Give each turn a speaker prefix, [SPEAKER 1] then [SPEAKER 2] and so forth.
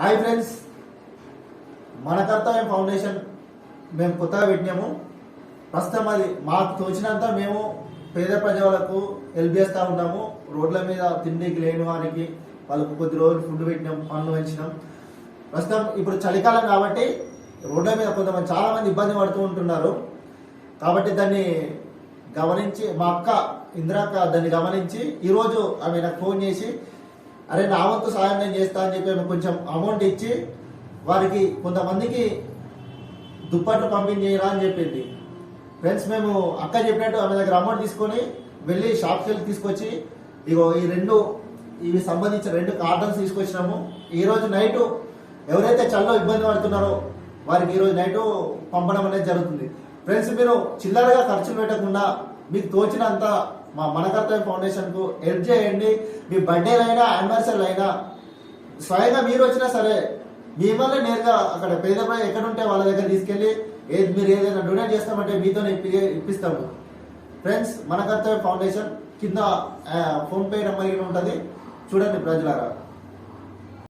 [SPEAKER 1] Hi friends. మన కర్తవ్యం foundation మేము కొత్తగా పెట్టినాము. ప్రస్తుతం అది మాకు తోచినంత మేము పేద ప్రజలకు హెల్ప్ చేస్తూ ఉంటాము. రోడ్ల మీద తిండికి లేని వారికి వాళ్ళకు కొద్ది రోజులు ఫుడ్ పెట్టినాం పనులు పెంచినాం. ప్రస్తుతం ఇప్పుడు చలికాలం కాబట్టి రోడ్ల మీద కొంతమంది చాలామంది ఇబ్బంది పడుతూ ఉంటున్నారు. కాబట్టి దాన్ని గమనించి మా అక్క ఇందిరాక్క దాన్ని గమనించి ఈరోజు ఆమె నాకు ఫోన్ చేసి అరే నా వంతు సహాయం నేను చేస్తా అని చెప్పి కొంచెం అమౌంట్ ఇచ్చి వారికి కొంతమందికి దుప్పట్లు పంపించేయరా అని చెప్పింది. ఫ్రెండ్స్ మేము అక్క చెప్పినట్టు ఆమె దగ్గర అమౌంట్ తీసుకొని వెళ్ళి షాప్కి వెళ్ళి తీసుకొచ్చి ఇగో ఈ రెండు ఇవి సంబంధించిన రెండు కార్టన్స్ తీసుకొచ్చినాము. ఈ రోజు నైట్ ఎవరైతే చల్ల ఇబ్బంది పడుతున్నారో వారికి ఈరోజు నైట్ పంపడం అనేది జరుగుతుంది. ఫ్రెండ్స్ మీరు చిల్లరగా ఖర్చులు పెట్టకుండా మీకు తోచినంత మా మనకర్తవ్యం ఫౌండేషన్కు హెల్ప్ చేయండి మీ బర్త్డేలు అయినా యానివర్సరీలు అయినా స్వయంగా మీరు వచ్చినా సరే మిమ్మల్ని నేరుగా అక్కడ పేద ఎక్కడ ఉంటే వాళ్ళ దగ్గర తీసుకెళ్ళి ఏది మీరు ఏదైనా డొనేట్ చేస్తామంటే మీతో ఇప్పిస్తాము. ఫ్రెండ్స్ మన కర్తవ్య ఫౌండేషన్ కింద ఫోన్ పే నెంబర్ ఉంటుంది. చూడండి ప్రజలారా.